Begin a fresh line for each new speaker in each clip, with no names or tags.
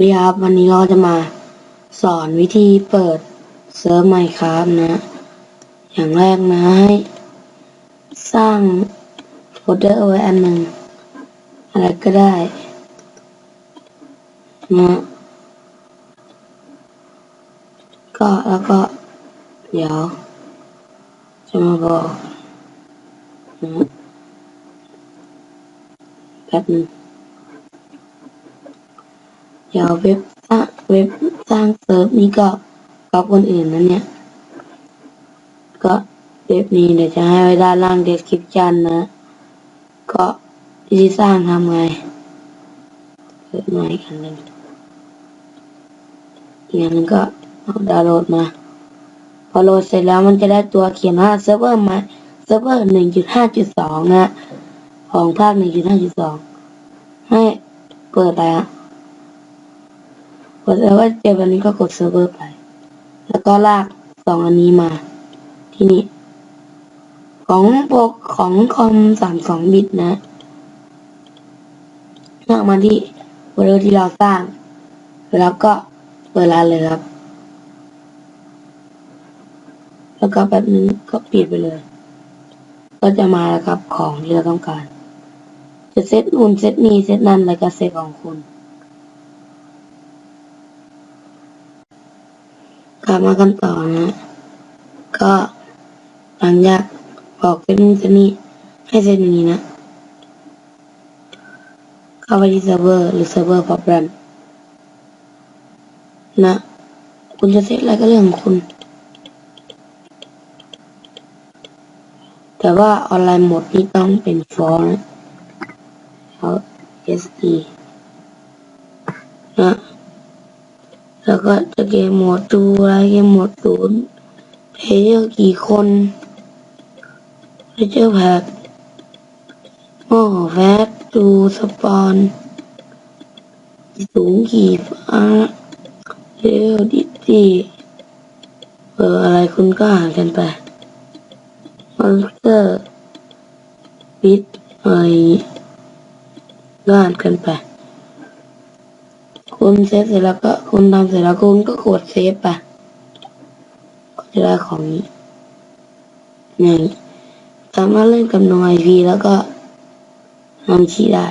นี่ครับวันนี้เราจะมาสอนวิธีเปิดเซิร์ฟไมค์ครับนะ อย่างแรกนะให้สร้างโฟลเดอร์เอาไว้อันหนึ่งอะไรก็ได้นะก็แล้วก็ เดี๋ยว จะมาบอกนะแป๊บนึง เดี๋ยวเว็บสร้างเว็บสร้างเซิร์ฟนี้ก็กับคนอื่นนั้นเนี่ย ก็เว็บนี้เดี๋ยวจะให้ไว้ด้านล่าง description นะ ก็วิธีสร้างทำไงเปิดใหม่กันเลยอีกอย่างนึงก็เอาดาวน์โหลดมา พอโหลดเสร็จแล้วมันจะได้ตัวเขียนว่าเซิร์ฟเวอร์มาเซิร์ฟเวอร์หนึ่งจุดห้าจุดสองนะของภาคหนึ่งจุดห้าจุดสองให้เปิดไรอะ กดแล้วก็เจอวันนี้ก็กดเซิร์ฟเวอร์ไป แล้วก็ลากสองอันนี้มา ที่นี่ของโปรของคอมสามสองบิตนะลากมาที่เวอร์ที่เราสร้าง แล้วก็เปิดร้านเลยครับ แล้วก็แบบนึงก็ปิดไปเลย ก็จะมาแล้วครับของที่เราต้องการ จะเซตนู่นเซตนี้เซตนั่นแล้วก็เซตของคุณ กลับมากันต่อนะ ก็หลังจากบอกเซตนี้เซตนี้ให้เซตอย่างนี้นะ เข้าไปที่เซิร์ฟเวอร์หรือเซิร์ฟเวอร์พอแบรมนะ คุณจะเซตอะไรก็เรื่องของคุณ แต่ว่าออนไลน์หมดนี้ต้องเป็นฟอร์นะแล้ว SE นะ แล้วก็จะเกมโหมดดูอะไรเกมโหมดศูนย์เพลเยอร์กี่คนเพลเยอร์แพ็กโอ้แฟตดูสปอนสูงกี่ฟ้าเร็วดิดีเบอร์อะไรคุณก็หากันไปมอนสเตอร์บิทอะไรก็อ่านกันไป คุณเซฟเสร็จแล้วก็คุณทำเสร็จแล้วคุณก็กดเซฟไปก็จะได้ของนี้อย่างนี้สามารถเล่นกับน่วยวีแล้วก็ทำชีได้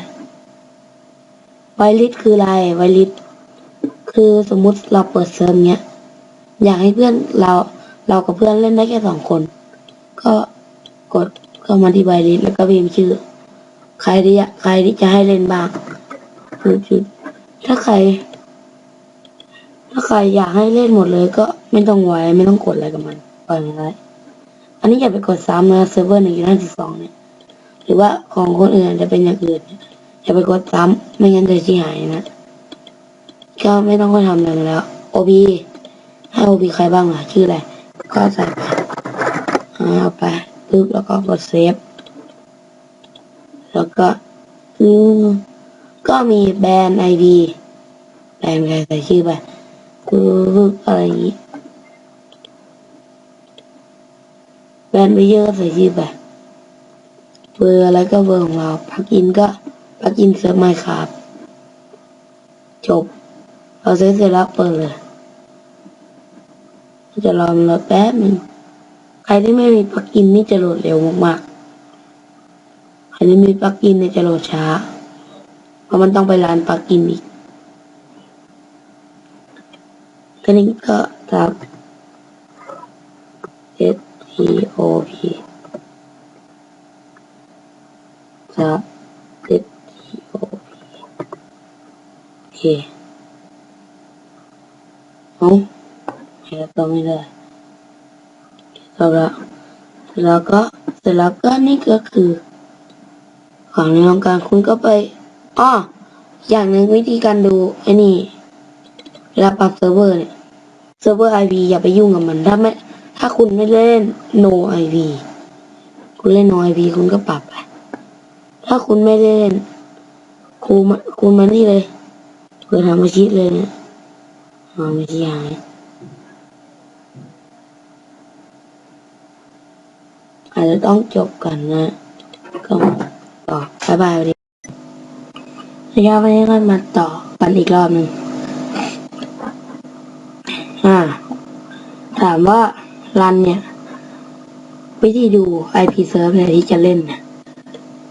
ไวลิสคืออะไรไวลิสคือสมมุติเราเปิดเซิร์ฟเนี้ย อยากให้เพื่อนเราเรากับเพื่อนเล่นได้แค่สองคน ก็กดเข้ามาที่ไวลิสแล้วก็พิมพ์ชื่อ ใครที่ใครที่จะให้เล่นบ้างจุด ถ้าใคร ถ้าใครอยากให้เล่นหมดเลยก็ไม่ต้องไว้ไม่ต้องกดอะไรกับมันปล่อยมันไว้อันนี้อย่าไปกดซ้ำนะเซิร์ฟเวอร์หนึ่งจุดห้าจุดสองเนี่ยหรือว่าของคนอื่นจะเป็นอย่างอื่นอย่าไปกดซ้ำไม่งั้นจะเสียหายนะก็ไม่ต้องไปทำอะไรมาแล้ว OB ให้ OB ใครบ้างล่ะชื่ออะไรก็ใส่ไปเอาไปปึ๊บแล้วก็กดเซฟแล้วก็อืม ก็มีแบรนด์ไอดีแบรนด์ใครใส่ชื่อไปคืออะไรอย่างนี้แบรนด์ไปเยอะก็ใส่ชื่อไปเบอร์อะไรก็เบอร์ของเราพักอินก็พักอินเซิร์ฟไมค์ครับจบเราเซ็ตเสร็จแล้วเปิดเลยจะรอมรอแป๊บนึงใครที่ไม่มีปักอินนี่จะโหลดเร็วมากๆ ใครที่มีปักอินเนี่ยจะโหลดช้า ราะมันต้องไปร้านปลั๊กอินอีกทีนี้ก็ทับ S T O P ทับ S T O P โอเคเอาเห็นตัวไม่ได้จบแล้วก็แล้วก็เสร็จแล้วก็นี่ก็คือของในโครงการคุณก็ไป อ้ออย่างหนึ่งวิธีการดูไอ้นี่เวลาปรับเซิร์ฟเวอร์เนี่ยเซิร์ฟเวอร์ไอพีอย่าไปยุ่งกับมันถ้าไม่ถ้าคุณไม่เล่น no IP คุณเล่น no IP คุณก็ปรับไปถ้าคุณไม่เล่นคุณมาคุณมานี่เลยเปิดทำอาชีพเลยเนี่ยอ๋อไม่ใช่หายอาจจะต้องจบกันนะก็ต่อบายบายดี ระยะวันนี้ก็มาต่อกันอีกรอบหนึ่งอ่า ถามว่ารันเนี่ย วิธีดู IP serve เนี่ยที่จะเล่นเนี่ย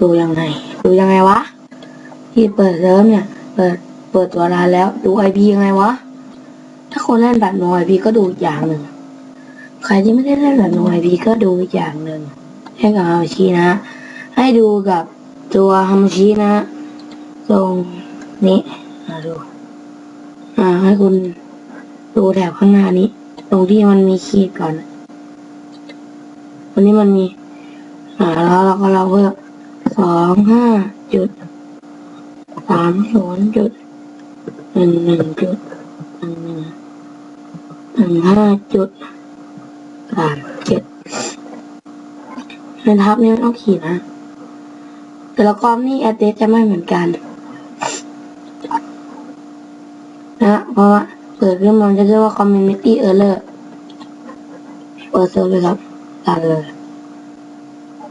ดูยังไง ดูยังไงวะ ที่เปิดเซิร์ฟเนี่ย เปิดเปิดตัวร้านแล้วดู IP ยังไงวะ ถ้าคนเล่นแบบ no IP ก็ดูอย่างหนึ่งใครที่ไม่ได้เล่นแบบ no IP ก็ดูอย่างหนึ่งให้กับฮามาชินะ ให้ดูกับตัวฮามาชินะ ตรงนี้มาดูอ่าให้คุณดูแถบข้างหน้านี้ ตรงที่มันมีขีดก่อนวันนี้มันมี อ่าแล้วเราก็เราเพิ่มสองห้าจุดสามศูนย์จุดหนึ่งหนึ่งจุดหนึ่งหนึ่งหนึ่งห้าจุดสามเจ็ดในทับนี้ไม่ต้องขีดนะ แต่ละกอมนี่แอดเดสจะไม่เหมือนกัน นะ เพราะว่าเปิดขึ้นมามันจะเรียกว่า community error เปิดเซิร์ฟเลยครับตัดเลย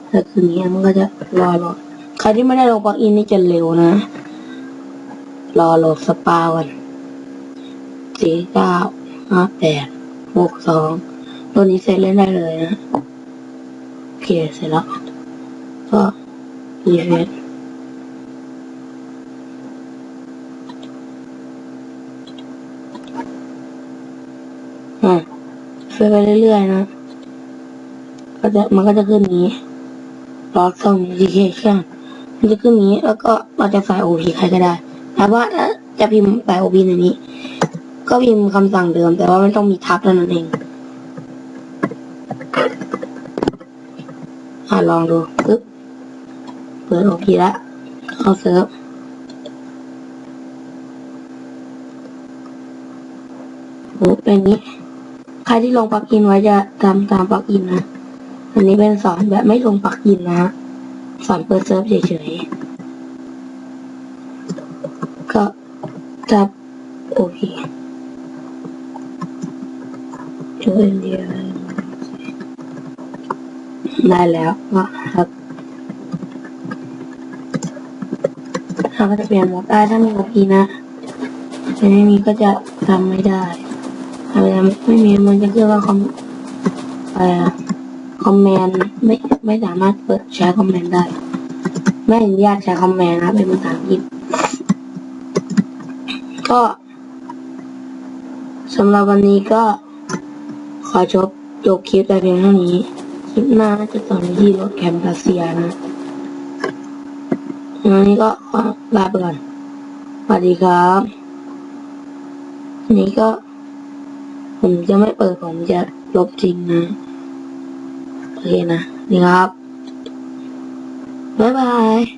แล้วคืนนี้มันก็จะรอโหลดใครที่ไม่ได้ลงปลั๊กอินนี่จะเร็วนะ รอโหลดสปาวันสี่เก้าห้าแปดหกสองตัวนี้เสร็จเล่นได้เลยนะ โอเค เสร็จแล้ว ก็รีเฟรช อะ ช่วยไปเรื่อยๆนะ ก็จะมันก็จะขึ้นนี้รอส่ง notification มันจะขึ้นนี้ แล้วก็เราจะใส่ OP ใครก็ได้แต่ว่าถ้าจะพิมพ์ใส่ OP ในนี้ ก็พิมพ์คำสั่งเดิม แต่ว่าไม่ต้องมีทับเท่านั้นเองอะลองดูปึ๊บเปิด OP แล้วเข้าเซิร์ฟโอ้เป็นนี้ ครที่ลงปลักอินไว้จะตามตามปลักอินนะ อันนี้เป็นสอนแบบไม่ลงปลักอินนะ สอนเปิดเซิร์ฟเฉยๆ ก็จับโอเคช่วยเดียวได้แล้วก็ครับเราก็จะเปลี่ยนโหมดได้ถ้ามีโอพีนะแต่ไม่มีก็จะทำไม่ได้ อะไรไม่มีมันจะเรียกว่าคอมอะไรอะคอมแมนต์ไม่ไม่สามารถเปิดใช้คอมแมนต์ได้ ไม่อนุญาตใช้คอมแมนต์นะเป็นภาษาอังกฤษก็สำหรับวันนี้ก็ขอจบจบคลิปแต่เพียงเท่านี้ คลิปหน้าจะตอนที่รถแคมปัสเซียนะวันนี้ก็ลาไปก่อนสวัสดีครับนนี้ก็ ผมจะไม่เปิดผมจะลบจริงนะโอเคนะ นี่ครับ บ๊ายบาย